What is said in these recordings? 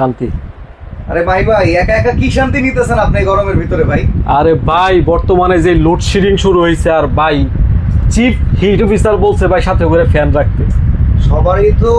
শান্তি। আরে ভাই ভাই একা একা কি শান্তি নিতেছেন আপনি গরমের ভিতরে ভাই? আরে ভাই বর্তমানে যে লোডশেডিং শুরু হয়েছে আর ভাই চিফ হিট অফিসার বলছে ভাই সাথে করে ফ্যান রাখতে। সবারই তো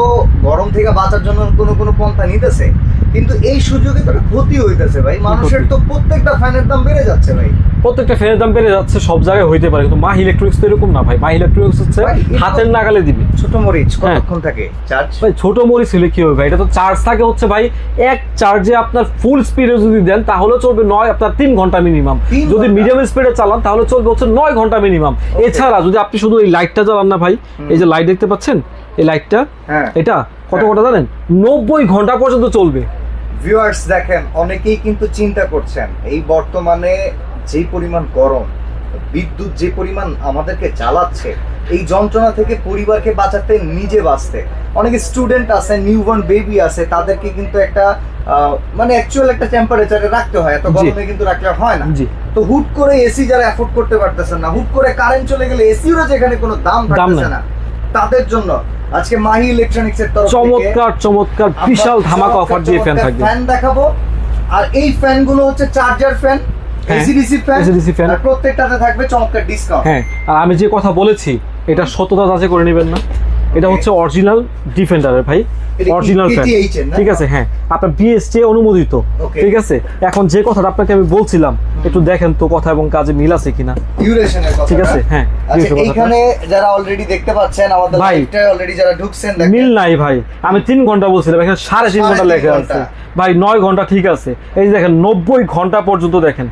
গরম থেকে বাঁচার জন্য কোনো কোনো পন্থা নিতেছে। কিন্তু এই সুযোগে তো ক্ষতি হইতেছে ভাই। মানুষের তো প্রত্যেকটা ফ্যানের দাম বেড়ে যাচ্ছে ভাই। প্রত্যেকটা ফ্যানের দাম বেড়ে যাচ্ছে সব জায়গায় হইতে পারে। কিন্তু মা ইলেকট্রনিক্স তো এরকম না ভাই। মা ইলেকট্রনিক্স হচ্ছে হাতের নাগালে দিবে। ছোট মরিচ হ্যাঁ। কতক্ষণ থাকে? চার্জ ভাই ছোট মরিচ হলে কি হবে ভাই? এটা তো চার্জ থাকে হচ্ছে ভাই এক চার্জে আপনার ফুল স্পিডে যদি দেন তাহলে চলবে নয় আপনার তিন ঘণ্টা মিনিমাম যদি মিডিয়াম স্পিডে চালান তাহলে চলবে হচ্ছে নয় ঘণ্টা মিনিমাম এছাড়া যদি আপনি শুধু এই লাইটটা জ্বালান না ভাই এই যে লাইট দেখতে পাচ্ছেন? এই লাইটটা হ্যাঁ। এটা? কত। ঘণ্টা জানেন? নব্বই ঘণ্টা পর্যন্ত চলবে। ভিউয়ার্স দেখেন অনেকেই কিন্তু চিন্তা করছেন এই বর্তমানে যেই পরিমাণ গরম বিদ্যুৎ যে পরিমাণ আমাদেরকে জ্বালাচ্ছে এই যন্ত্রণা থেকে পরিবারকে বাঁচাতে নিজে বাঁচতে। অনেক স্টুডেন্ট আছে নিউবর্ন বেবি আছে তাদেরকে কিন্তু একটা মানে অ্যাকচুয়াল একটা টেম্পারেচারে রাখতে হয় এত গরমে কিন্তু রাখলে হয় না। তো হুট করে এসি যারা অ্যাফোর্ড করতে পারতেছেন না হুট করে কারেন্ট চলে গেলে এসিরও যেখানে কোনো দাম থাকতেছে না। তাদের জন্য। আজকে মাহি ইলেকট্রনিক্স এর তরফ থেকে চমৎকার চমৎকার বিশাল ধামাকা অফার দিয়ে ফ্যান থাকবে। ফ্যান দেখাবো। আর এই ফ্যানগুলো হচ্ছে charger fan AC DC fan AC DC fan আর প্রত্যেকটাতে থাকবে চমৎকার ডিসকাউন্ট হ্যাঁ আর আমি যে কথা বলেছি এটা সততা যাচাই করে নেবেন না। এটা হচ্ছে অরিজিনাল ডিফেন্ডারের ভাই। Original fan? ঠিক আছে হ্যাঁ। আপনার বিএসটি অনুমোদিত। ঠিক আছে? এখন যে কথাটা আপনাকে আমি বলছিলাম একটু দেখেন তো কথা এবং কাজে মিল আছে কিনা। ঠিক আছে, হ্যাঁ, আচ্ছা। এখানে যারা অলরেডি দেখতে পাচ্ছেন আমাদের। অলরেডি যারা ঢুকছেন মিল নাই ভাই। আমি তিন ঘণ্টা বলছিলাম এখানে সাড়ে তিন সাড়ে ঘণ্টা লেখা আছে। ভাই নয় ঘণ্টা ঠিক আছে। এই দেখেন নব্বই ঘণ্টা পর্যন্ত দেখেন।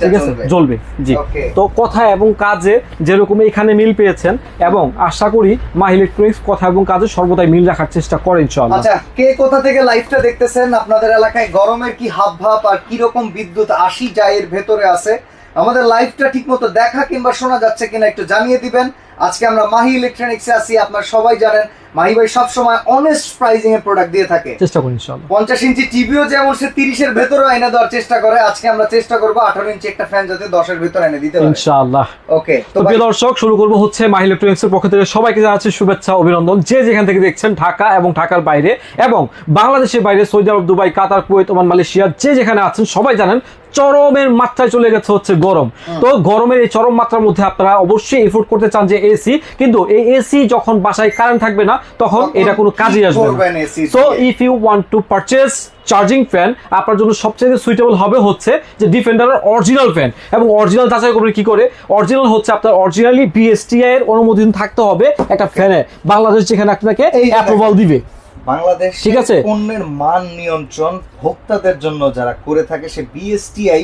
ঠিক আছে? জ্বলবে। জি। তো কথা এবং কাজে যেরকম এখানে মিল পেয়েছেন এবং আশা করি মা ইলেকট্রনিক্স কথা এবং কাজে সর্বদাই মিল রাখার চেষ্টা করেন ইনশাআল্লাহ। আচ্ছা কে কোথা থেকে লাইভটা দেখতেছেন? আপনাদের এলাকায় গরমের কি হাব ভাব আর কি রকম বিদ্যুৎ আসি যায় এর ভেতরে আছে? আমাদের লাইভটা ঠিকমতো দেখা কিংবা শোনা যাচ্ছে কিনা একটু জানিয়ে দিবেন। আজকে আমরা মাহি ইলেকট্রনিক্সে আছি আপনারা সবাই জানেন। মাহি ভাই সবসময় অনেস্ট প্রাইজিং এর প্রোডাক্ট দিয়ে থাকে। চেষ্টা করি ইনশাআল্লাহ। পঞ্চাশ ইঞ্চি টিভিও যেমন সে তিরিশের ভেতরে এনে দেওয়ার চেষ্টা করে আজকে আমরা চেষ্টা করব আঠারো ইঞ্চি একটা ফ্যান যাতে দশের ভেতরে এনে দিতে ইনশাআল্লাহ। ওকে তো তো প্রিয় দর্শক শুরু করব হচ্ছে মাহি ইলেকট্রনিক্স এর পক্ষ থেকে। সবাইকে জানাচ্ছি শুভেচ্ছা অভিনন্দন। যে যেখান থেকে দেখছেন ঢাকা এবং ঢাকার বাইরে এবং বাংলাদেশের বাইরে Saudi Arab Dubai Qatar Kuwait Oman Malaysia যে যেখানে আছেন সবাই জানেন চরমের মাত্রায় চলে গেছে হচ্ছে গরম। তো গরমের এই চরম মাত্রার মধ্যে আপনারা অবশ্যই এফোর্ড করতে চান যে এসি কিন্তু এই এসি যখন বাসায় কারেন্ট থাকবে না তখন এটা কোনো কাজে আসবে না। So if you want to purchase charging fan আপনার জন্য সবচেয়ে সুইটেবল হবে হচ্ছে যে ডিফেন্ডারের অরিজিনাল ফ্যান এবং অরিজিনাল যাচাই করবেন কি করে? অরিজিনাল হচ্ছে আপনার অরিজিনালি বিএসটিআই এর অনুমোদন থাকতে হবে একটা ফ্যানে বাংলাদেশ যেখানে আপনাকে অ্যাপ্রুভাল দিবে। বাংলাদেশ ঠিক আছে। পণ্যের মান নিয়ন্ত্রণ ভোক্তাদের জন্য যারা করে থাকে সে বিএসটিআই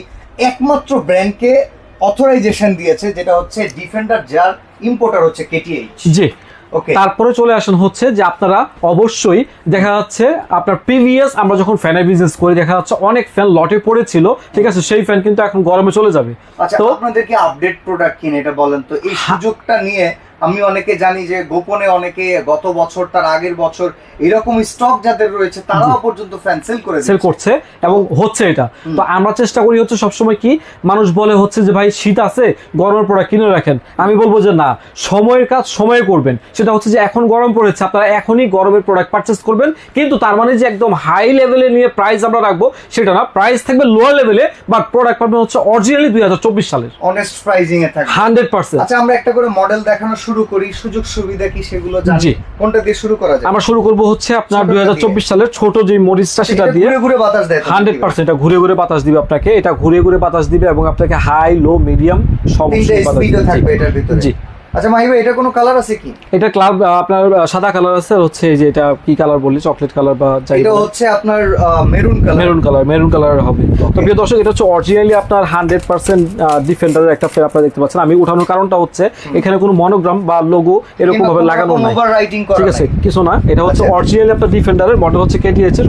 একমাত্র ব্র্যান্ডকে অথরাইজেশন দিয়েছে যেটা হচ্ছে ডিফেন্ডার যার ইম্পোর্টার হচ্ছে কেটিএইচ জি। তারপরে চলে আসেন হচ্ছে যে আপনারা অবশ্যই দেখা যাচ্ছে আপনার প্রিভিয়াস আমরা যখন ফ্যানের বিজনেস করি দেখা যাচ্ছে অনেক ফ্যান লটে পড়েছিল ঠিক আছে? সেই ফ্যান কিন্তু এখন গরমে চলে যাবে। আচ্ছা তো আপনাদেরকে আপডেট প্রোডাক্ট কিনে এটা বলেন তো এই সুযোগটা নিয়ে আমি অনেকে জানি যে গোপনে অনেকে গত বছর তার আগের বছর এরকম স্টক যাদের রয়েছে তারাও পর্যন্ত ফ্যান সেল করে সেল করছে এবং হচ্ছে এটা। তো আমরা চেষ্টা করি হচ্ছে সবসময় কি মানুষ বলে হচ্ছে যে ভাই শীত আছে গরমের প্রোডাক্ট কিনে রাখেন। আমি বলব যে না সময়ের কাজ সময়ে করবেন। সেটা হচ্ছে যে এখন গরম পড়েছে আপনারা এখনই গরমের প্রোডাক্ট পারচেস করবেন কিন্তু তার মানে যে একদম হাই লেভেলে নিয়ে প্রাইস আমরা রাখব সেটা না। প্রাইস থাকবে লোয়ার লেভেলে বাট প্রোডাক্ট পাবেন হচ্ছে অরিজিনালি দুই হাজার চব্বিশ সালের। অনেস্ট প্রাইজিং এ থাকে হান্ড্রেড পার্সেন্ট আচ্ছা আমরা একটা করে মডেল দেখানো শুরু করি সুযোগ সুবিধা কি সেগুলো জানি। কোনটা দিয়ে শুরু করা যায়? আমরা শুরু করব হচ্ছে আপনার ছোটটা দুই হাজার চব্বিশ সালের ছোট যে মরিচটা সেটা দিয়ে ঘুরে ঘুরে বাতাস দেয় তো হান্ড্রেড নাকি? পার্সেন্ট এটা ঘুরে ঘুরে বাতাস দিবে আপনাকে এটা ঘুরে ঘুরে বাতাস দিবে এবং আপনাকে হাই লো মিডিয়াম সব তিনটা বাতাস স্পিডও দিবে। থাকবে এটার ভিতরে। জি। আচ্ছা এটা কোনো কালার আছে কি? এটা ক্লাব আপনার সাদা কালার আছে হচ্ছে এই যে এটা কি কালার বললি? চকলেট কালার বা যাই এটা হচ্ছে আপনার maroon colour maroon colour maroon colour হবে। তো প্রিয় দর্শক এটা হচ্ছে অরিজিনালি আপনার হান্ড্রেড পার্সেন্ট ডিফেন্ডারের একটা ফের আপনারা দেখতে পাচ্ছেন। আমি উঠানোর কারণটা হচ্ছে এখানে কোনো মনোগ্রাম বা লোগো এরকম ভাবে লাগানো নাই। ওভার রাইটিং করা ঠিক আছে কিছু না। এটা হচ্ছে আচ্ছা। অরিজিনালি আপনার ডিফেন্ডারের মডেল হচ্ছে কেটিএইচ এর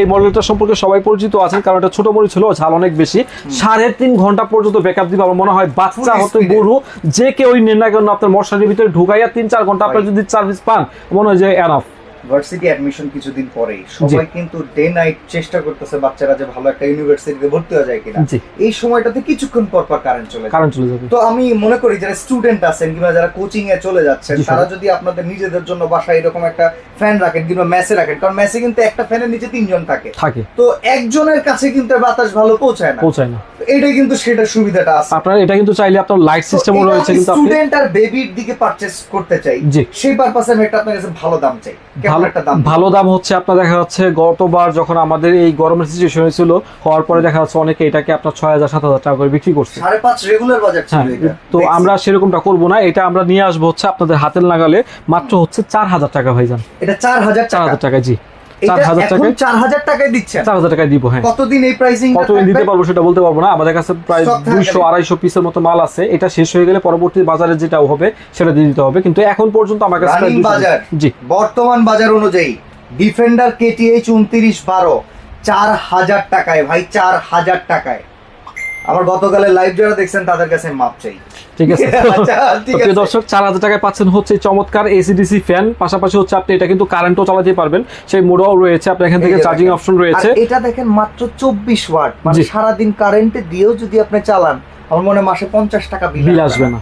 এই মডেলটা সম্পর্কে সবাই পরিচিত আছেন কারণ এটা ছোট মরি ছিল ঝাল অনেক বেশি। সাড়ে তিন ঘণ্টা পর্যন্ত ব্যাকআপ দিবে আমার মনে হয় বাচ্চা হতে বুড়ো যে কেউ নির্ণয় করেন আপনার মশারির ভিতরে ঢুকাইয়া তিন চার ঘণ্টা আপনার যদি সার্ভিস পান মনে হয় যে এনাফ ভার্সিটি অ্যাডমিশন কিছুদিন পরেই। সবাই কিন্তু ডে নাইট চেষ্টা করতেছে বাচ্চারা যে ভালো একটা ইউনিভার্সিটিতে ভর্তি হয়ে যায় কিনা। এই সময়টাতে কিছুক্ষণ পর পর কারেন্ট চলে কারণ চলে যাবে। তো আমি মনে করি যারা স্টুডেন্ট আছেন কিংবা যারা কোচিং এ চলে যাচ্ছেন তারা যদি আপনাদের নিজেদের জন্য বাসায় এরকম একটা ফ্যান রাখেন কিংবা মেসে রাখেন কারণ মেসে কিন্তু একটা ফ্যানের নিচে তিনজন থাকে। থাকে। তো একজনের কাছে কিন্তু বাতাস ভালো পৌঁছায় না। পৌঁছায় না। তো এটাই কিন্তু সেটা সুবিধাটা আছে। আপনার এটা কিন্তু চাইলে আপনার লাইট সিস্টেমও রয়েছে কিন্তু আপনি স্টুডেন্ট আর বেবির দিকে পারচেজ করতে চাই। জি। সেই পারপাসে আমি একটা আপনার কাছে ভালো দাম চাই। ভালো একটা দাম? ভালো দাম হচ্ছে আপনার দেখা যাচ্ছে গতবার যখন আমাদের এই গরমের সিচুয়েশন ছিল হওয়ার পরে দেখা যাচ্ছে অনেকে এটাকে আপনার ছয় হাজার সাত হাজার টাকা করে বিক্রি করছে। সাড়ে পাঁচ রেগুলার বাজার ছিল হ্যাঁ এটা। তো আমরা সেরকমটা করব না। এটা আমরা নিয়ে আসব হচ্ছে আপনাদের হাতের লাগালে মাত্র হচ্ছে চার হাজার টাকা ভাইজান। এটা চার হাজার চার টাকা। হাজার টাকা জি। হ্যাঁ। মাল আছে। এটা শেষ হয়ে গেলে পরবর্তী বাজারে যেটা হবে সেটা দিয়ে দিতে হবে। কিন্তু এখন পর্যন্ত আমার কাছে প্রায় Running 200 বাজার। জি। বর্তমান বাজার অনুযায়ী ডিফেন্ডার কেটিএইচ উনত্রিশ বারো চার হাজার টাকায় ভাই চার হাজার টাকায়। আমার গতকালের লাইভ যারা দেখছেন তাদের কাছে মাপ চাই। ঠিক আছে। আচ্ছা, প্রিয় দর্শক চার হাজার টাকায় পাচ্ছেন হচ্ছে চমৎকার এসিডিসি ফ্যান পাশাপাশি হচ্ছে আপনি এটা কিন্তু কারেন্টও চালাতে পারবেন। সেই মোডও রয়েছে আপনার এখান থেকে চার্জিং অপশন রয়েছে। এটা দেখেন মাত্র চব্বিশ ওয়াট মানে সারাদিন কারেন্টে দিয়েও যদি আপনি চালান আমার মনে মাসে পঞ্চাশ টাকা বিল আসবে। না।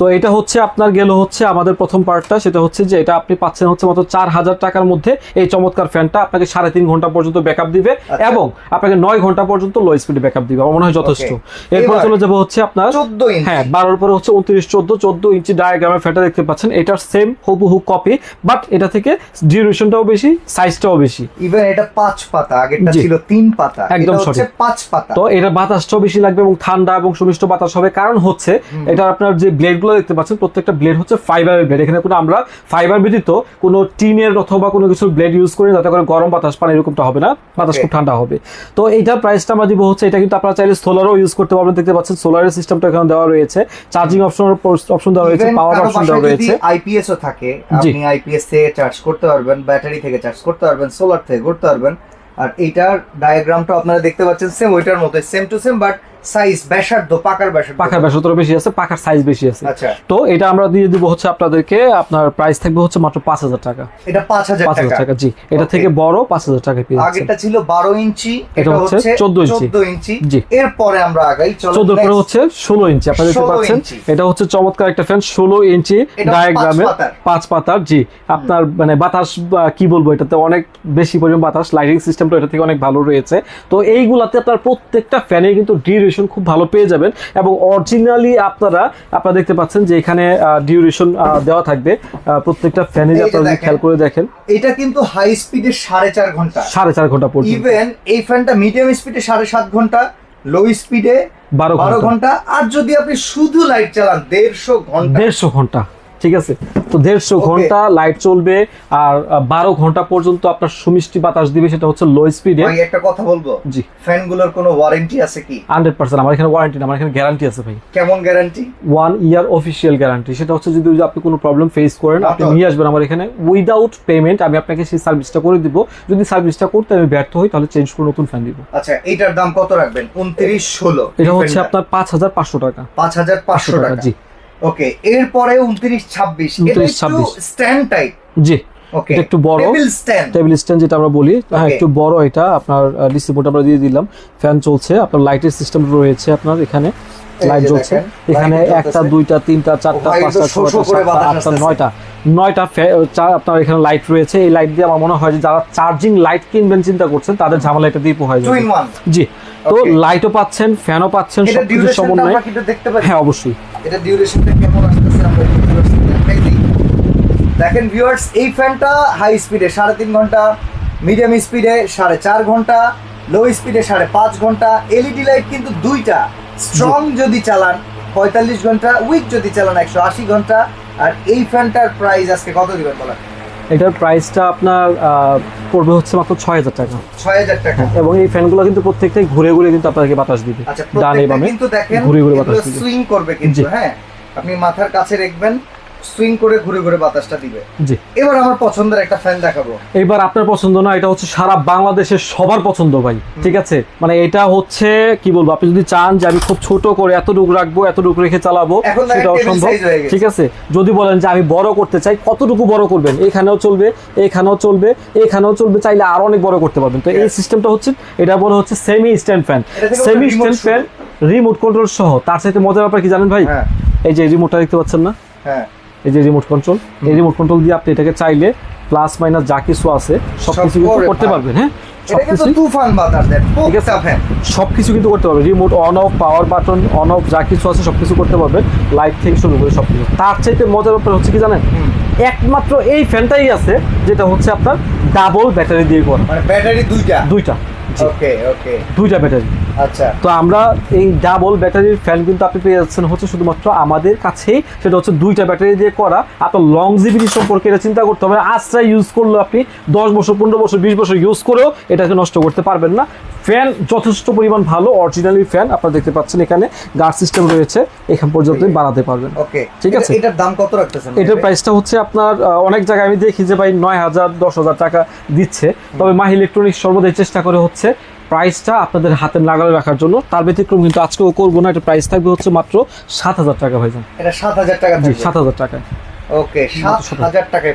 তো এটা হচ্ছে আপনার গেল হচ্ছে আমাদের প্রথম পার্টটা সেটা হচ্ছে যে এটা আপনি পাচ্ছেন হচ্ছে মাত্র চার হাজার টাকার মধ্যে। এই চমৎকার ফ্যানটা আপনাকে সাড়ে তিন ঘণ্টা পর্যন্ত ব্যাকআপ দিবে আচ্ছা। এবং আপনাকে নয় ঘণ্টা পর্যন্ত লো স্পিড ব্যাকআপ দিবে। আমার মনে হয় যথেষ্ট. এরপর চলে যাব হচ্ছে আপনার চোদ্দ হ্যাঁ বারোর পরে হচ্ছে উনত্রিশ চোদ্দ চোদ্দ ইঞ্চি ডায়াগ্রামের ফ্যানটা দেখতে পাচ্ছেন। এটার সেম হুবহু কপি বাট এটা থেকে ডিউরেশনটাও বেশি সাইজটাও বেশি। ইভেন এটা পাঁচ পাতা আগেরটা ছিল তিন পাতা একদম সঠিক। পাঁচ পাতা। তো এটা বাতাসটাও বেশি লাগবে এবং ঠান্ডা এবং সুমিষ্ট বাতাস হবে। কারণ হচ্ছে এটা আপনার যে ব্লেডগুলো দেখতে পাচ্ছেন প্রত্যেকটা ব্লেড হচ্ছে ফাইবারের ব্লেড এখানে কোনো আমরা ফাইবার ব্যতীত কোনো টিনের অথবা কোনো কিছুর ব্লেড ইউজ করি যাতে করে গরম বাতাস পান এরকমটা হবে না বাতাস খুব ঠান্ডা হবে। তো এইটার প্রাইসটা আমরা দিব হচ্ছে এটা কিন্তু আপনারা চাইলে সোলারও ইউজ করতে পারবেন। দেখতে পাচ্ছেন সোলারের সিস্টেমটা এখানে দেওয়া রয়েছে। চার্জিং অপশন অপশন দেওয়া রয়েছে পাওয়ার অপশন দেওয়া রয়েছে। আইপিএস ও থাকে। আপনি আইপিএস থেকে চার্জ করতে পারবেন ব্যাটারি থেকে চার্জ করতে পারবেন সোলার থেকে করতে পারবেন। আর এইটার ডায়াগ্রামটা আপনারা দেখতে পাচ্ছেন সেম ওইটার মতো same to same but size ব্যাসার্ধ পাকার ব্যাসার্ধ। পাখার ব্যাসতর বেশি আছে পাখার সাইজ বেশি আছে। আচ্ছা। তো এটা আমরা দিয়ে দিব হচ্ছে আপনাদেরকে আপনার প্রাইস থাকবে হচ্ছে মাত্র পাঁচ হাজার টাকা। এটা পাঁচ হাজার পাঁচ হাজার টাকা। টাকা জি। এটা থেকে বড় পাঁচ হাজার টাকা পেয়ে যাচ্ছেন আগেরটা ছিল বারো ইঞ্চি এটা হচ্ছে হচ্ছে 14 ইঞ্চি। চোদ্দ ইঞ্চি। জি। এরপরে আমরা আগাই চলো চোদ্দ পরে হচ্ছে ষোলো ইঞ্চি আপনারা দেখতে পাচ্ছেন। এটা হচ্ছে চমৎকার একটা ফ্যান ষোলো ইঞ্চি এটা ডায়াগ্রামে পাঁচ পাতার। জি। আপনার মানে বাতাস কি বলব এটাতে অনেক বেশি পরিমাণ বাতাস লাইটিং সিস্টেমটা এটা থেকে অনেক ভালো রয়েছে। তো এইগুলাতে আপনার প্রত্যেকটা ফ্যানে কিন্তু ডিউরেশন খুব ভালো পেয়ে যাবেন এবং অরিজিনালি আপনারা আপনারা দেখতে পাচ্ছেন যে এখানে ডিউরেশন দেওয়া থাকবে প্রত্যেকটা ফ্যানে আপনারা খেয়াল করে দেখেন। এটা কিন্তু হাই স্পিডে সাড়ে চার ঘণ্টা। সাড়ে চার ঘণ্টা পর্যন্ত। ইভেন এই ফ্যানটা মিডিয়াম স্পিডে সাড়ে সাত ঘণ্টা লো স্পিডে বারো ঘণ্টা। আর যদি আপনি শুধু লাইট চালান দেড়শো ঘণ্টা। দেড়শো ঘণ্টা। ঠিক আছে? তো দেড়শো ঘণ্টা লাইট চলবে আর বারো ঘণ্টা পর্যন্ত আপনার সুমিষ্টি বাতাস দিবে সেটা হচ্ছে লো স্পিডে একটা কথা বলব? জি। ফ্যানগুলোর কোনো ওয়ারেন্টি আছে কি? হান্ড্রেড পার্সেন্ট আমার এখানে ওয়ারেন্টি না আমার এখানে গ্যারান্টি আছে ভাই। কেমন guarantee one year official guarantee সেটা হচ্ছে যদি আপনি কোনো প্রবলেম ফেস করেন আপনি নিয়ে আসবেন আমার এখানে। উইদাউট পেমেন্ট আমি আপনাকে সেই সার্ভিসটা করে দিব। যদি সার্ভিসটা করতে আমি ব্যর্থ হই তাহলে চেঞ্জ করে নতুন ফ্যান দিব। আচ্ছা এটার দাম কত রাখবেন? উনত্রিশ ষোলো। এটা হচ্ছে আপনার পাঁচ হাজার পাঁচশো টাকা। পাঁচ হাজার পাঁচশো টাকা। জি। ওকে এরপরে উনত্রিশ ছাব্বিশ। 29, 26 স্ট্যান্ড টাইপ জি ওকে একটু বড়। টেবিল স্ট্যান্ড টেবিল স্ট্যান্ড যেটা আমরা বলি। হ্যাঁ একটু বড় এটা। আপনার আমরা দিয়ে দিলাম। ফ্যান চলছে। আপনার লাইটের সিস্টেম রয়েছে আপনার এখানে। লাইট জ্বলছে। এখানে একটা দুইটা তিনটা চারটা পাঁচটা সাতটা আটটা নয়টা। নয়টা আপনার এখানে লাইট রয়েছে। এই লাইট দিয়ে আমার মনে হয় যে যারা চার্জিং লাইট কিনবেন চিন্তা করছেন তাদের ঝামেলা এটা দিয়ে পোহায় যাবে। জি। তো. লাইটও পাচ্ছেন ফ্যানও পাচ্ছেন এটা সবকিছু সমন্বয়। হ্যাঁ অবশ্যই। এটা ডিউরেশনটা কেমন আসতেছে। দেখেন ভিউয়ার্স এই ফ্যানটা হাই স্পিডে সাড়ে তিন ঘণ্টা মিডিয়াম স্পিডে সাড়ে চার ঘণ্টা লো স্পিডে সাড়ে পাঁচ ঘণ্টা এলইডি লাইট কিন্তু দুইটা স্ট্রং যদি চালান, পঁয়তাল্লিশ ঘণ্টা উইক যদি চালান, একশো আশি ঘণ্টা, আর এই ফ্যানটার প্রাইস আজকে কত দিবেন বলেন এটার প্রাইসটা আপনার আহ, পড়বে হচ্ছে মাত্র ছয় হাজার টাকা। ছয় হাজার টাকা। এবং এই ফ্যানগুলো কিন্তু প্রত্যেকটাই ঘুরে ঘুরে কিন্তু আপনাকে বাতাস দিবে। আচ্ছা ডানে বামে ঘুরে ঘুরে বাতাস দিবে। সুইং করবে কিন্তু হ্যাঁ। আপনি মাথার কাছে রাখবেন সুইং করে ঘুরে ঘুরে বাতাসটা দিবে। জি। এবার আমার পছন্দের একটা ফ্যান দেখাবো। এবার আপনার পছন্দ না এটা হচ্ছে সারা বাংলাদেশের সবার পছন্দ ভাই ঠিক আছে? মানে এটা হচ্ছে কি বলব আপনি যদি চান যে আমি খুব ছোট করে এতটুকু রাখব এতটুকু রেখে চালাবো সেটাও সম্ভব। ঠিক আছে? যদি বলেন যে আমি বড় করতে চাই কতটুকু বড় করবেন? এখানেও চলবে এখানেও চলবে এখানেও চলবে চাইলে আরও অনেক বড় করতে পারবেন। তো এই সিস্টেমটা হচ্ছে এটা বলে হচ্ছে semi stand fan semi stand fan remote control সহ। তার সাথে মজার ব্যাপার কি জানেন ভাই? হ্যাঁ। এই যে রিমোটটা দেখতে পাচ্ছেন না? হ্যাঁ। এই যে রিমোট কন্ট্রোল এই রিমোট কন্ট্রোল দিয়ে আপনি এটাকে চাইলে প্লাস মাইনাস যা কিছু আছে কিন্তু করে করতে। পারবেন হ্যাঁ? সবকিছু কিন্তু করতে পারবেন। Remote on off power button on off যা কিছু আছে সবকিছু করতে পারবেন। লাইট থেকে শুরু করে সবকিছু। তার চাইতে মজার ব্যাপার হচ্ছে কি জানেন? একমাত্র এই ফ্যানটাই আছে যেটা হচ্ছে আপনার ডাবল ব্যাটারি দিয়ে করা। মানে ব্যাটারি দুইটা? দুইটা। ওকে ওকে দুইটা ব্যাটারি আচ্ছা। তো আমরা এই ডাবল ব্যাটারির ফ্যান কিন্তু আপনি পেয়ে যাচ্ছেন হচ্ছে শুধুমাত্র আমাদের কাছেই। সেটা হচ্ছে দুইটা ব্যাটারি দিয়ে করা। আপনার লংজিভিটি সম্পর্কে এটা চিন্তা করতে হবে আজটা ইউজ করলে আপনি দশ বছর পনেরো বছর বিশ বছর ইউজ করেও এটাকে নষ্ট করতে পারবেন না। ফ্যান যথেষ্ট পরিমাণ ভালো অরিজিনালি ফ্যান আপনারা দেখতে পাচ্ছেন এখানে গার্ড সিস্টেম রয়েছে। এখান পর্যন্ত বাড়াতে পারবেন। ওকে ঠিক আছে। এটার দাম কত রাখতেছেন এটার প্রাইসটা হচ্ছে আপনার অনেক জায়গায় আমি দেখি যে ভাই নয় হাজার দশ হাজার টাকা দিচ্ছে। তবে মাহ ইলেকট্রনিক্স সর্বদাই চেষ্টা করে হচ্ছে প্রাইসটা আপনাদের হাতে নাগালে রাখার জন্য। তার ব্যতিক্রম কিন্তু আজকেও করব না এটা প্রাইস থাকবে হচ্ছে মাত্র সাত হাজার টাকা ভাইজান। এটা সাত হাজার টাকা সাত হাজার টাকায়। ওকে টাকায়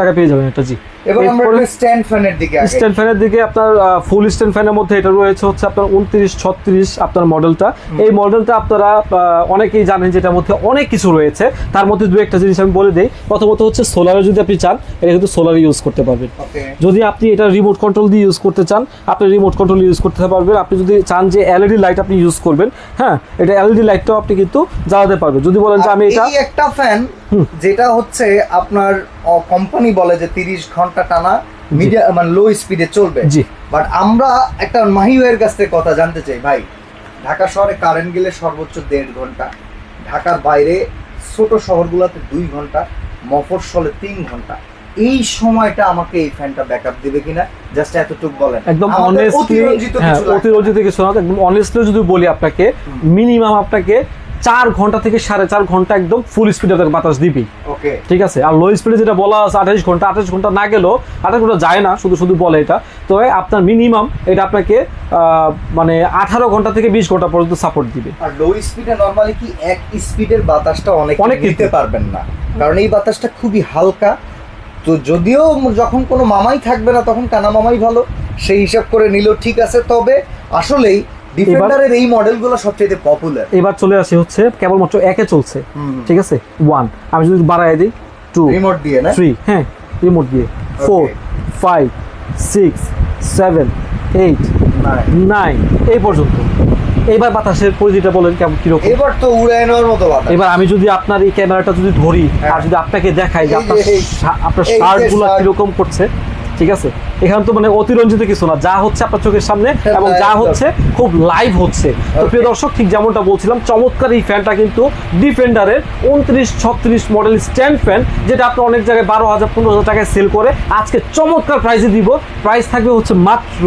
টাকা পেয়ে যাবেন এটা জি। এবার আমরা স্ট্যান্ড ফ্যানের দিকে আগে। স্ট্যান্ড ফ্যানের দিকে আপনার ফুল স্ট্যান্ড ফ্যানের মধ্যে এটা রয়েছে হচ্ছে আপনার উনত্রিশ ছত্রিশ আপনার মডেলটা এই মডেলটা আপনারা অনেকেই জানেন যেটার মধ্যে অনেক কিছু রয়েছে। তার মধ্যে দু একটা জিনিস আমি বলে দিই। প্রথমত হচ্ছে সোলারে যদি আপনি চান এটা কিন্তু সোলার ইউজ করতে পারবেন। যদি আপনি এটা রিমোট কন্ট্রোল দিয়ে ইউজ করতে চান আপনি রিমোট কন্ট্রোল ইউজ করতে পারবেন। আপনি যদি চান যে এলইডি লাইট আপনি ইউজ করবেন হ্যাঁ এটা এলইডি লাইটটাও আপনি কিন্তু জ্বালাতে পারবেন। যদি বলেন যে আমি এটা একটা ফ্যান যেটা হচ্ছে আপনার কোম্পানি বলে যে 30 ঘণ্টা টানা মিডিয়া মানে লো স্পিডে চলবে। বাট আমরা একটা মাহিওয়ের কাছ থেকে কথা জানতে চাই ভাই। ঢাকা শহরে কারেন্ট গেলে সর্বোচ্চ দেড় ঘণ্টা ঢাকার বাইরে ছোট শহরগুলোতে দুই ঘণ্টা মফস্বলে তিন ঘণ্টা। এই সময়টা আমাকে এই ফ্যানটা ব্যাকআপ দিবে কিনা? জাস্ট এতটুকু বলেন। একদম অনেস্টলি অতিরঞ্জিত হ্যাঁ কিছু লাগবে। অতিরঞ্জিত কিছু না একদম অনেস্টলি যদি বলি আপনাকে মিনিমাম আপনাকে চার ঘণ্টা থেকে সাড়ে চার ঘণ্টা একদম ফুল স্পিডে আপনাকে বাতাস দিবি। ঠিক আছে? আর লো স্পিডে যেটা বলা আছে আঠাশ ঘণ্টা আঠাশ ঘণ্টা না গেলেও আঠাশ ঘণ্টা যায় না শুধু শুধু বলে এটা। তো আপনার মিনিমাম এটা আপনাকে মানে আঠারো ঘণ্টা থেকে বিশ ঘণ্টা পর্যন্ত সাপোর্ট দিবে। আর লো স্পিডে নর্মালি কি এক স্পিডের বাতাসটা অনেক অনেক নিতে। পারবেন না। কারণ এই বাতাসটা খুবই হালকা। তো যদিও যখন কোনো মামাই থাকবে না তখন কানা মামাই ভালো। সেই হিসাব করে নিল ঠিক আছে। তবে আসলেই ডিফেন্ডারের এই মডেলগুলো সবচেয়ে পপুলার এবার চলে আসি হচ্ছে কেবলমাত্র একে চলছে। ঠিক আছে? ওয়ান আমি যদি বাড়াই দিই টু রিমোট দিয়ে না? থ্রি হ্যাঁ রিমোট দিয়ে। Four five six seven eight nine এই পর্যন্ত। এইবার বাতাসের পরিধিটা বলেন কেমন কীরকম? এবার তো উড়ায় নেওয়ার মতো বাতাস। এবার আমি যদি আপনার এই ক্যামেরাটা যদি ধরি হ্যাঁ। আর যদি আপনাকে দেখাই যে আপনার আপনার শার্টগুলো কীরকম করছে ঠিক আছে? এখানে তো মানে অতিরঞ্জিত কিছু না যা হচ্ছে আপনার চোখের সামনে এবং যা হচ্ছে খুব লাইভ হচ্ছে। তো প্রিয় দর্শক ঠিক যেমনটা বলছিলাম চমৎকার এই ফ্যানটা কিন্তু ডিফেন্ডারের উনত্রিশ ছত্রিশ মডেল স্ট্যান্ড ফ্যান যেটা আপনি অনেক জায়গায় বারো হাজার পনেরো হাজার টাকায় সেল করে। আজকে চমৎকার প্রাইসে দিব। প্রাইস থাকবে হচ্ছে মাত্র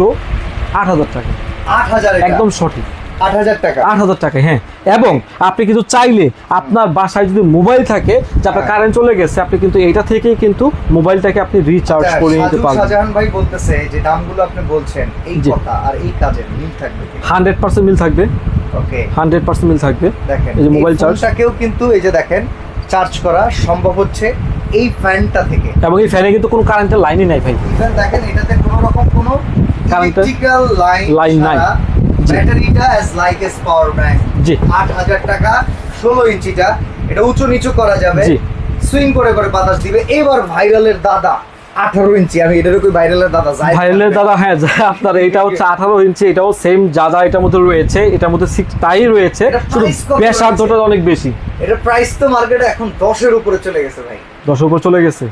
আট হাজার টাকা। আট হাজার একদম সঠিক। আট হাজার টাকা। আট হাজার টাকা হ্যাঁ। এবং আপনি কিন্তু চাইলে আপনার বাসায় যদি মোবাইল থাকে যে আপনার। কারেন্ট চলে গেছে আপনি কিন্তু এইটা থেকেই কিন্তু মোবাইলটাকে আপনি রিচার্জ করে নিতে পারবেন। শাহজাহান ভাই বলতেছে যে দামগুলো আপনি বলছেন এই কথা আর এই কাজের মিল থাকবে হান্ড্রেড পার্সেন্ট মিল থাকবে। ওকে। হান্ড্রেড পার্সেন্ট মিল থাকবে। দেখেন এই যে মোবাইল চার্জটাকেও কিন্তু এই যে দেখেন চার্জ করা সম্ভব হচ্ছে এই ফ্যানটা থেকে। এবং এই ফ্যানে কিন্তু কোনো কারেন্টের লাইনই নাই ভাই। দেখেন এটাতে কোনো রকম কোনো Current-এর ইলেকট্রিক্যাল লাইন নাই। ব্যাটারিটা as like as power bank ji. আট হাজার টাকা ষোলো ইঞ্চিটা। এটা উঁচু নিচু করা যাবে। সুইং করে করে বাতাস দিবে। এবার ভাইরালের দাদা। আঠারো ইঞ্চি আমি এটার ভাইরালের দাদা যাই ভাইলের দাদা হ্যাঁ আপনার এটা হচ্ছে আঠারো ইঞ্চি এটাও সেম এটার মধ্যে রয়েছে এটার মধ্যে সিক্স তাই রয়েছে শুধু ব্যাসার্ধটা অনেক বেশি। এটা প্রাইস তো মার্কেটে এখন উপরে চলে গেছে ভাই। দশের উপর চলে গেছে।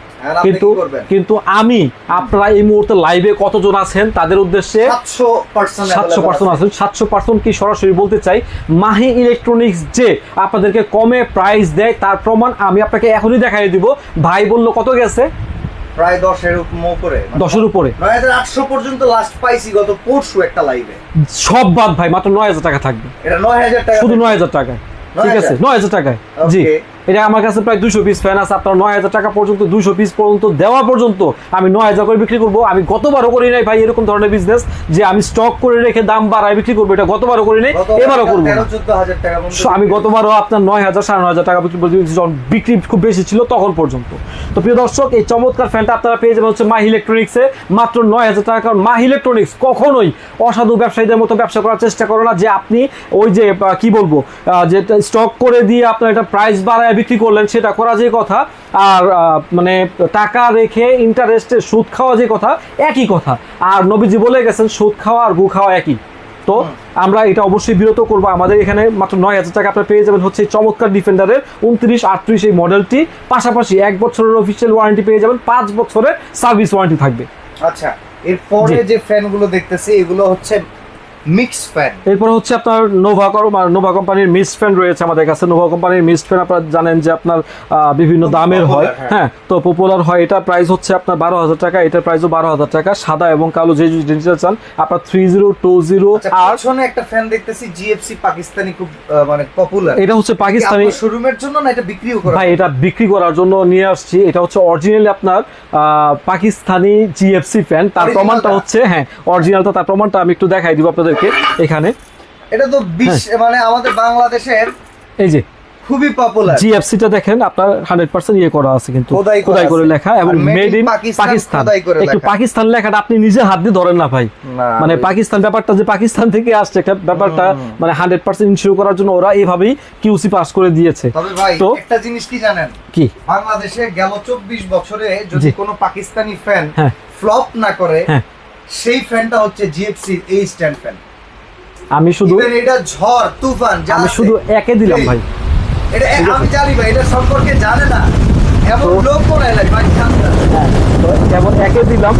কিন্তু কিন্তু আমি আপনারা এই মুহূর্তে লাইভে কতজন আছেন তাদের উদ্দেশ্যে সাতশো পার্সেন্ট আছেন। সাতশো পার্সেন্ট কি সরাসরি বলতে চাই? মাহি ইলেকট্রনিক্স যে আপনাদেরকে কমে প্রাইস দেয় তার প্রমাণ আমি আপনাকে এখনই দেখাই দিব। ভাই বলল কত গেছে? প্রায় দশের উপরে। দশের উপরে। নয় হাজার আটশো পর্যন্ত লাস্ট পাইছি গত পরশু একটা লাইভে সব বাদ ভাই মাত্র নয় হাজার টাকা থাকবে। এটা নয় হাজার টাকা শুধু নয় হাজার টাকায়। নয় ঠিক আছে? নয় হাজার টাকায়। জি. এটা আমার কাছে প্রায় দুশো পিস ফ্যান আছে। আপনার নয় হাজার টাকা পর্যন্ত দুশো পিস পর্যন্ত দেওয়া পর্যন্ত আমি নয় হাজার করে বিক্রি করব। আমি গতবারও করি নাই ভাই এরকম ধরনের বিজনেস যে আমি স্টক করে রেখে দাম বাড়ায় বিক্রি করব। এটা গতবারও করি নাই এবারও করব আমি গতবারও আপনার নয় হাজার সাড়ে নয় হাজার টাকা বিক্রি করেছি যখন বিক্রি খুব বেশি ছিল তখন পর্যন্ত। তো প্রিয় দর্শক এই চমৎকার ফ্যানটা আপনারা পেয়ে যাবেন হচ্ছে মাহি ইলেকট্রনিক্সে মাত্র নয় হাজার টাকা কারণ মাহি ইলেকট্রনিক্স কখনোই অসাধু ব্যবসায়ীদের মতো ব্যবসা করার চেষ্টা করো না যে আপনি ওই যে কি বলব যে স্টক করে দিয়ে আপনার এটা প্রাইস বাড়ায় বিক্রি করলেন সেটা করা যে কথা আর মানে টাকা রেখে ইন্টারেস্টে সুদ খাওয়া যে কথা একই কথা। আর নবীজি বলে গেছেন সুদ খাওয়া আর গু খাওয়া একই। তো আমরা এটা অবশ্যই বিরত করব। আমাদের এখানে মাত্র নয় হাজার টাকা আপনারা পেয়ে যাবেন হচ্ছে চমৎকার ডিফেন্ডারের উনত্রিশ আটত্রিশ এই মডেলটি পাশাপাশি এক বছরের অফিসিয়াল ওয়ারেন্টি পেয়ে যাবেন পাঁচ বছরের সার্ভিস ওয়ারেন্টি থাকবে। আচ্ছা এরপরে যে ফ্যানগুলো দেখতেছি এগুলো হচ্ছে মিক্স ফ্যান। এরপর হচ্ছে আপনার নোভা নোভা কোম্পানির মিস্ট ফ্যান রয়েছে আমাদের কাছে। নোভা কোম্পানির মিস্ট ফ্যান আপনারা জানেন যে আপনার বিভিন্ন দামের হয়। হ্যাঁ। হ্যাঁ তো পপুলার হয়। এটা প্রাইস হচ্ছে আপনার বারো হাজার টাকা এটার প্রাইসও বারো হাজার টাকা। সাদা এবং কালো যে জিনিসটা চান আপনার থ্রি জিরো টু জিরো আর একটা ফ্যান দেখতেছি জিএফসি পাকিস্তানি খুব মানে পপুলার এটা হচ্ছে পাকিস্তানি শোরুমের জন্য না এটা বিক্রিও করা ভাই এটা বিক্রি করার জন্য নিয়ে আসছি। এটা হচ্ছে অরিজিনালি আপনার আহ, পাকিস্তানি জিএফসি ফ্যান তার প্রমাণটা হচ্ছে হ্যাঁ অরিজিনালটা তার প্রমাণটা আমি একটু দেখাই দিব আপনাদেরকে এখানে। এটা তো বিশ মানে আমাদের বাংলাদেশের এই যে খুবই পপুলার জিএফসিটা দেখেন আপনার হান্ড্রেড পার্সেন্ট ইয়ে করা আছে কিন্তু খোদাই করে লেখা এবং মেড ইন পাকিস্তান, একটু পাকিস্তান লেখাটা আপনি নিজে হাত দিয়ে ধরেন না ভাই। মানে পাকিস্তান ব্যাপারটা যে পাকিস্তান থেকে আসছে একটা ব্যাপারটা মানে হান্ড্রেড পার্সেন্ট ইনশিওর করার জন্য ওরা এইভাবেই কিউসি পাস করে দিয়েছে। তবে ভাই তো একটা জিনিস কি জানেন? কি? বাংলাদেশে গেল চব্বিশ বছরে যদি। কোনো পাকিস্তানি ফ্যান হ্যাঁ। ফ্লপ না করে হ্যাঁ। সেই ফ্যানটা হচ্ছে জিএফসি এই স্ট্যান্ড ফ্যান আমি শুধু এটা ঝড় তুফান আমি শুধু একে দিলাম ভাই। এটা আমি জানি ভাই এটা সম্পর্কে জানে না। এমন লোক কোন এলাকায়? ভাই জানে না। হ্যাঁ, যেমন একে দিলাম।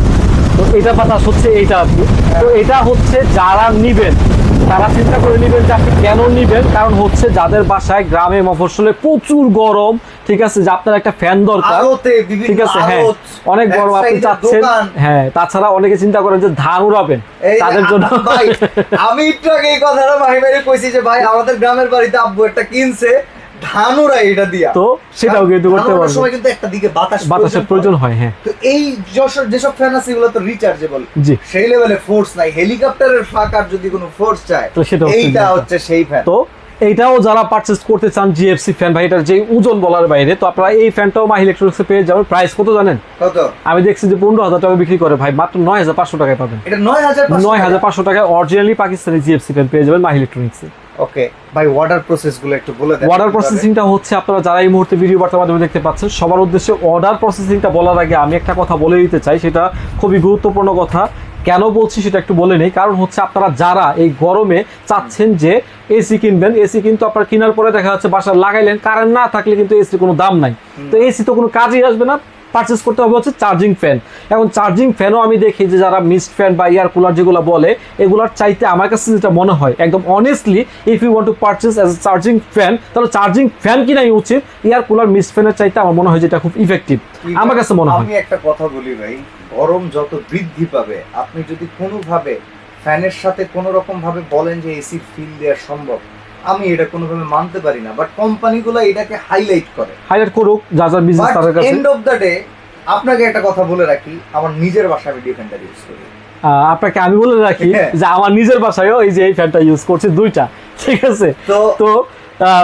তো এটা বাতাস হচ্ছে এইটা আপনি তো এটা হচ্ছে যারা নিবেন তারা চিন্তা করে নিবেন যে আপনি কেন নিবেন। কারণ হচ্ছে যাদের বাসায় গ্রামে মফস্বলে প্রচুর গরম ঠিক আছে যে আপনার একটা ফ্যান দরকার। ঠিক আছে হ্যাঁ। অনেক বড় আপনি চাচ্ছেন। হ্যাঁ তাছাড়া অনেকে চিন্তা করেন যে ধান উড়াবেন। তাদের জন্য আমি একটু আগে এই কথাটা ভাই ভাইরে কইছি যে ভাই আমাদের গ্রামের বাড়িতে আব্বু একটা কিনছে ধানুরা এটা দিয়া। তো সেটাও কিন্তু করতে ধান সময় কিন্তু একটা দিকে বাতাস বাতাসের প্রয়োজন হয়। হ্যাঁ তো এই যশোর যেসব ফ্যান আছে এগুলো তো রিচার্জেবল জি। সেই লেভেলে ফোর্স নাই। হেলিকপ্টারের ফাঁকার যদি কোনো ফোর্স চায় তো সেটা এইটা হচ্ছে সেই ফ্যান তো এইটাও যারা পারচেস করতে চান জিএফসি ফ্যান ভাই এটার যে ওজন বলার বাইরে তো আপনারা এই ফ্যানটাও মাহি ইলেকট্রনিক্সে পেয়ে যাবেন। প্রাইস কত জানেন? কত? আমি দেখছি যে পনেরো হাজার টাকা বিক্রি করে ভাই মাত্র নয় হাজার পাঁচশো টাকায় পাবেন। নয় হাজার পাঁচশো টাকায় অরিজিনালি পাকিস্তানি জিএফসি ফ্যান পেয়ে যাবেন মাহি ইলেকট্রনিক্সে ওকে ভাই অর্ডার প্রসেসগুলো একটু বলে দেন। অর্ডার প্রসেসিংটা হচ্ছে আপনারা যারা এই মুহূর্তে ভিডিও বার্তার মাধ্যমে দেখতে পাচ্ছেন সবার উদ্দেশ্যে অর্ডার প্রসেসিংটা বলার আগে আমি একটা কথা বলে দিতে চাই সেটা খুবই গুরুত্বপূর্ণ কথা। কেন বলছি সেটা একটু বলে নেই। কারণ হচ্ছে আপনারা যারা এই গরমে চাচ্ছেন যে এসি কিনবেন এসি কিন্তু আপনার কেনার পরে দেখা যাচ্ছে বাসা লাগাইলেন কারেন্ট না থাকলে কিন্তু এসির কোনো দাম নাই। তো এসি তো কোনো কাজেই আসবে না পারচেস করতে হবে হচ্ছে চার্জিং ফ্যান এখন চার্জিং ফ্যানও আমি দেখি যে যারা মিস্ট ফ্যান বা এয়ার কুলার যেগুলো বলে এগুলার চাইতে আমার কাছে যেটা মনে হয় একদম honestly if you want to purchase as a charging fan তাহলে চার্জিং ফ্যান কিনাই উচিত। এয়ার কুলার মিস্ট ফ্যানের চাইতে আমার মনে হয় যেটা খুব ইফেক্টিভ আমার কাছে মনে হয়। আমি একটা কথা বলি ভাই। গরম যত বৃদ্ধি পাবে আপনি যদি কোনোভাবে ফ্যানের সাথে কোনো রকম ভাবে বলেন যে এসি ফিল দেওয়া সম্ভব আমি এটা কোনোভাবে মানতে পারি না বাট কোম্পানিগুলো এটাকে হাইলাইট করে। হাইলাইট করুক যা যা বিজনেস তাদের কাছে এন্ড অফ দ্য ডে আপনাকে একটা কথা বলে রাখি আমার নিজের বাসায় আমি ডিফেন্ডার ইউজ করি। আপনাকে আমি বলে রাখি হ্যাঁ। যে আমার নিজের বাসায়ও এই যে এই ফ্যানটা ইউজ করছি দুইটা ঠিক আছে? তো তো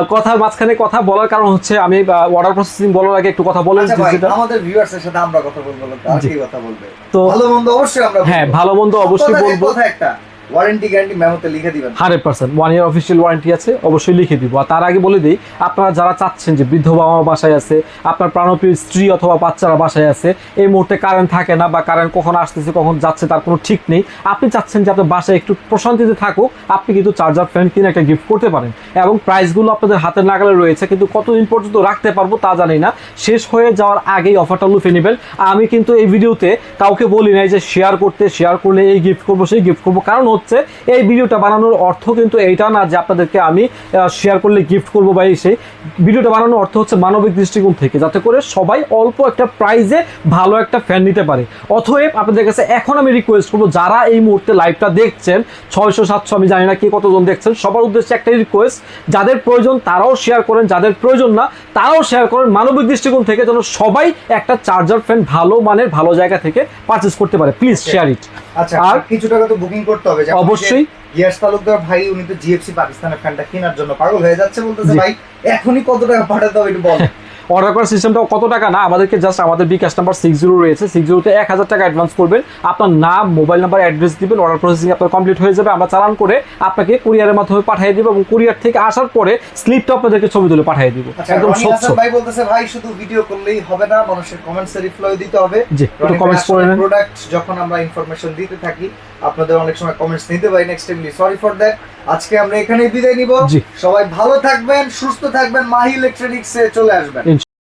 কথার মাঝখানে কথা বলার কারণ হচ্ছে আমি অর্ডার প্রসেসিং বলার আগে একটু কথা বলে আচ্ছা আমাদের ভিউয়ার্স এর সাথে আমরা কথা বলব কথা বলবে? তো ভালো মন্দ অবশ্যই আমরা হ্যাঁ ভালো মন্দ অবশ্যই বলব। কথা একটা। ওয়ারেন্টি গ্যারান্টি মেমোতে লিখে দিবেন। Hundred percent. One year official warranty আছে, অবশ্যই লিখে দিব। আর তার আগে বলে দিই, আপনারা যারা চাচ্ছেন যে বৃদ্ধ বাবা বাসায় আছে, আপনার প্রাণপ্রিয় স্ত্রী অথবা বাচ্চারা বাসায় আছে, এই মুহূর্তে কারেন্ট থাকে না বা কারেন্ট কখন আসতেছে, কখন যাচ্ছে তার কোনো ঠিক নেই, আপনি চাচ্ছেন যে আপনার বাসায় একটু প্রশান্তিতে থাকুক, আপনি কিন্তু চার্জার ফ্যান কিনে একটা গিফট করতে পারেন। এবং প্রাইসগুলো আপনাদের হাতের নাগালে রয়েছে, কিন্তু কতদিন পর্যন্ত রাখতে পারব তা জানি না। শেষ হয়ে যাওয়ার আগেই অফারটা লুফে নেবেন। আমি কিন্তু এই ভিডিওতে কাউকে বলি নাই যে শেয়ার করতে শেয়ার করলে এই গিফট করব, সেই গিফট করব। কারণ হচ্ছে, এই ভিডিওটা বানানোর অর্থ কিন্তু এইটা না যে আপনাদেরকে আমি শেয়ার করলে গিফট করব বা এই সেই। ভিডিওটা বানানোর অর্থ হচ্ছে মানবিক দৃষ্টিকোণ থেকে, যাতে করে সবাই অল্প একটা প্রাইজে ভালো একটা ফ্যান নিতে পারে। অথব আপনাদের কাছে এখন আমি রিকোয়েস্ট করব, যারা এই মুহূর্তে লাইভটা দেখছেন, ছয়শো, সাতশো, আমি জানি না কে কতজন দেখছেন, সবার উদ্দেশ্যে একটাই রিকোয়েস্ট যাদের প্রয়োজন তারাও শেয়ার করেন, যাদের প্রয়োজন না তারাও শেয়ার করেন মানবিক দৃষ্টিকোণ থেকে, যেন সবাই একটা চার্জার ফ্যান ভালো মানের, ভালো জায়গা থেকে পারচেস করতে পারে। প্লিজ শেয়ার ইট আচ্ছা আর কিছু টাকা তো বুকিং করতে হবে। অবশ্যই। ইয়াস তালুকদার ভাই উনি তো জিএফসি পাকিস্তানের ফ্যানটা কেনার জন্য পাগল হয়ে যাচ্ছে বলতেছে ভাই এখনই কত টাকা পাঠাতে হবে একটু বল। অর্ডার করার সিস্টেমটা কত টাকা? না আমাদেরকে জাস্ট আমাদের বিকাশ নাম্বার সিক্স জিরো রয়েছে। সিক্স জিরোতে এক হাজার টাকা অ্যাডভান্স করবেন। আপনার নাম মোবাইল নাম্বার অ্যাড্রেস দিবেন। অর্ডার প্রসেসিং আপনার কমপ্লিট হয়ে যাবে। আমরা চালান করে আপনাকে কুরিয়ারের মাধ্যমে পাঠিয়ে দিব এবং কুরিয়ার থেকে আসার পরে স্লিপটা আপনাদেরকে ছবি তুলে পাঠিয়ে দিব। আচ্ছা একদম স্বচ্ছ। ভাই বলতেছে ভাই শুধু ভিডিও করলেই হবে না মানুষের কমেন্টস রিপ্লাই দিতে হবে। জি একটু কমেন্টস করে নেন। প্রোডাক্ট যখন আমরা ইনফরমেশন দিতে থাকি আপনাদের অনেক সময় কমেন্টস নিতে পারি next time sorry for that আজকে আমরা এখানেই বিদায় নিব। সবাই ভালো থাকবেন সুস্থ থাকবেন মাহি ইলেকট্রনিক্সে চলে আসবেন।